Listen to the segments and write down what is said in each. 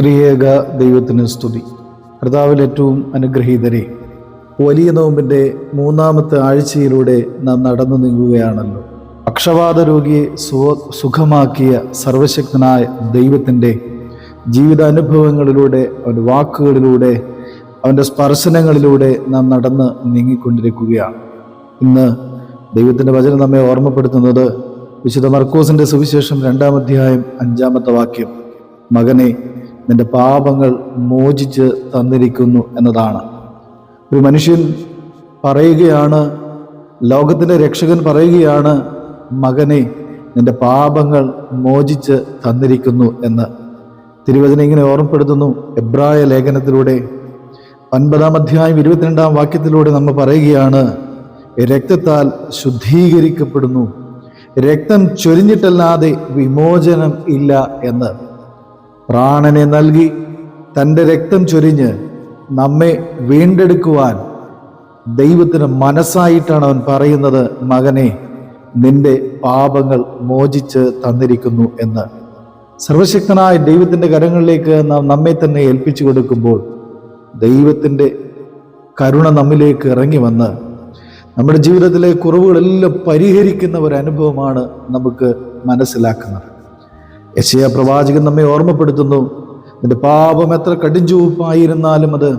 ത്രിയേക ദൈവത്തിന് സ്തുതി. കർത്താവിൽ ഏറ്റവും അനുഗ്രഹീതരെ വലിയ നോമ്പിന്റെ മൂന്നാമത്തെ ആഴ്ചയിലൂടെ നാം നടന്നു നീങ്ങുകയാണല്ലോ. പക്ഷവാത രോഗിയെ സുഖ സുഖമാക്കിയ സർവശക്തനായ ദൈവത്തിന്റെ ജീവിതാനുഭവങ്ങളിലൂടെ അവന്റെ വാക്കുകളിലൂടെ അവന്റെ സ്പർശനങ്ങളിലൂടെ നാം നടന്ന് നീങ്ങിക്കൊണ്ടിരിക്കുകയാണ്. ഇന്ന് ദൈവത്തിന്റെ വചനം നമ്മെ ഓർമ്മപ്പെടുത്തുന്നത് വിശുദ്ധ മർക്കോസിന്റെ സുവിശേഷം രണ്ടാം അധ്യായം അഞ്ചാമത്തെ വാക്യം. മകനെ നിന്റെ പാപങ്ങൾ മോചിച്ച് തന്നിരിക്കുന്നു എന്നതാണ്. ഒരു മനുഷ്യൻ പറയുകയാണ് ലോകത്തിന്റെ രക്ഷകൻ പറയുകയാണ് മകനെ നിന്റെ പാപങ്ങൾ മോചിച്ച് തന്നിരിക്കുന്നു എന്ന്. തിരുവചനം ഇങ്ങനെ ഓർമ്മപ്പെടുത്തുന്നു. എബ്രായ ലേഖനത്തിലൂടെ ഒൻപതാം അധ്യായം ഇരുപത്തിരണ്ടാം വാക്യത്തിലൂടെ നമ്മൾ പറയുകയാണ് രക്തത്താൽ ശുദ്ധീകരിക്കപ്പെടുന്നു. രക്തം ചൊരിഞ്ഞിട്ടല്ലാതെ വിമോചനം ഇല്ല എന്ന്. പ്രാണനെ നൽകി തന്റെ രക്തം ചൊരിഞ്ഞ് നമ്മെ വീണ്ടെടുക്കുവാൻ ദൈവത്തിന് മനസ്സായിട്ടാണ് അവൻ പറയുന്നത് മകനെ നിന്റെ പാപങ്ങൾ മോചിച്ച് തന്നിരിക്കുന്നു എന്ന്. സർവശക്തനായ ദൈവത്തിന്റെ കരങ്ങളിലേക്ക് നാം നമ്മെ തന്നെ ഏൽപ്പിച്ചു കൊടുക്കുമ്പോൾ ദൈവത്തിന്റെ കരുണ നമ്മിലേക്ക് ഇറങ്ങി വന്ന് നമ്മുടെ ജീവിതത്തിലെ കുറവുകളെല്ലാം പരിഹരിക്കുന്ന ഒരു അനുഭവമാണ് നമുക്ക് മനസ്സിലാക്കുന്നത്. യശയ പ്രവാചകൻ നമ്മെ ഓർമ്മപ്പെടുത്തുന്നു. നിന്റെ പാപം എത്ര കടിഞ്ചുവപ്പായിരുന്നാലും അത്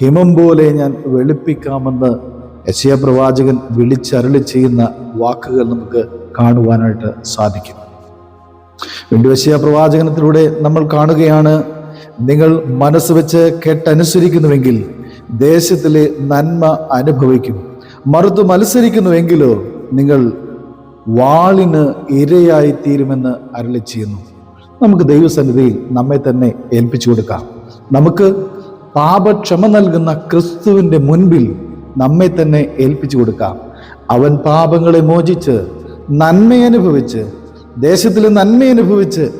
ഹിമം പോലെ ഞാൻ വെളുപ്പിക്കാമെന്ന് യശയ പ്രവാചകൻ വിളിച്ചരളി ചെയ്യുന്ന വാക്കുകൾ നമുക്ക് കാണുവാനായിട്ട് സാധിക്കും വീണ്ടും യശയ പ്രവാചകനത്തിലൂടെ നമ്മൾ കാണുകയാണ് നിങ്ങൾ മനസ്സ് വെച്ച് കേട്ടനുസരിക്കുന്നുവെങ്കിൽ ദേശത്തിലെ നന്മ അനുഭവിക്കും. മറുത്ത് മത്സരിക്കുന്നുവെങ്കിലോ നിങ്ങൾ വാളിന് ഇരയായി തീരുമെന്ന് അരളി ചെയ്യുന്നു. നമുക്ക് ദൈവസന്നിധിയിൽ നമ്മെ തന്നെ ഏൽപ്പിച്ചു കൊടുക്കാം. നമുക്ക് പാപക്ഷമ നൽകുന്ന ക്രിസ്തുവിന്റെ മുൻപിൽ നമ്മെ തന്നെ ഏൽപ്പിച്ചു കൊടുക്കാം. അവൻ പാപങ്ങളെ മോചിച്ച് നന്മയനുഭവിച്ച് ദേശത്തിൽ നന്മയനുഭവിച്ച്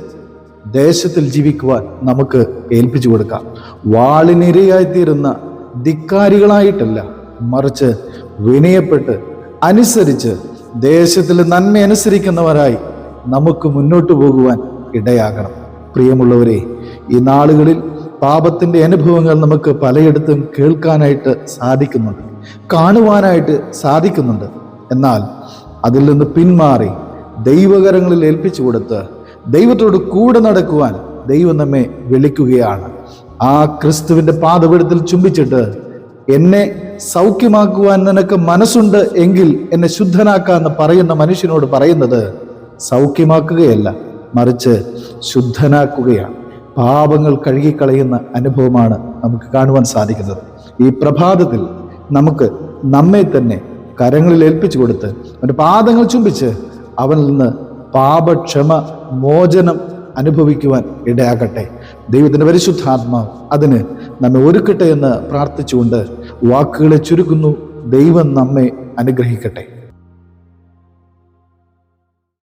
ദേശത്തിൽ ജീവിക്കുവാൻ നമുക്ക് ഏൽപ്പിച്ചു കൊടുക്കാം. വാളിനിരയായിത്തീരുന്ന ധിക്കാരികളായിട്ടല്ല മറിച്ച് വിനയപ്പെട്ട് അനുസരിച്ച് ദേശത്തിൽ നന്മ അനുസരിക്കുന്നവരായി നമുക്ക് മുന്നോട്ട് പോകുവാൻ ഇടയാകണം. പ്രിയമുള്ളവരെ ഈ നാളുകളിൽ പാപത്തിന്റെ അനുഭവങ്ങൾ നമുക്ക് പലയിടത്തും കേൾക്കാനായിട്ട് സാധിക്കുന്നുണ്ട് കാണുവാനായിട്ട് സാധിക്കുന്നുണ്ട്. എന്നാൽ അതിൽ നിന്ന് പിന്മാറി ദൈവകരങ്ങളിൽ ഏൽപ്പിച്ചു കൊടുത്ത് ദൈവത്തോട് കൂടെ നടക്കുവാൻ ദൈവം നമ്മെ വിളിക്കുകയാണ്. ആ ക്രിസ്തുവിന്റെ പാതപീഠത്തിൽ ചുംബിച്ചിട്ട് എന്നെ സൗഖ്യമാക്കുവാൻ നിനക്ക് മനസ്സുണ്ട് എങ്കിൽ എന്നെ ശുദ്ധനാക്കാന്ന് പറയുന്ന മനുഷ്യനോട് പറയുന്നത് സൗഖ്യമാക്കുകയല്ല. മറിച്ച് ശുദ്ധനാക്കുകയാണ്. പാപങ്ങൾ കഴുകിക്കളയുന്ന അനുഭവമാണ് നമുക്ക് കാണുവാൻ സാധിക്കുന്നത്. ഈ പ്രഭാതത്തിൽ നമുക്ക് നമ്മെ തന്നെ കരങ്ങളിൽ ഏൽപ്പിച്ചു കൊടുത്ത് അവന്റെ പാദങ്ങൾ ചുംബിച്ച് അവനിൽ നിന്ന് പാപക്ഷമ മോചനം അനുഭവിക്കുവാൻ ഇടയാകട്ടെ. ദൈവത്തിന്റെ പരിശുദ്ധാത്മാവ് അതിന് നമ്മെ ഒരുക്കട്ടെ എന്ന് പ്രാർത്ഥിച്ചുകൊണ്ട് വാക്കുകളെ ചുരുക്കുന്നു. ദൈവം നമ്മെ അനുഗ്രഹിക്കട്ടെ.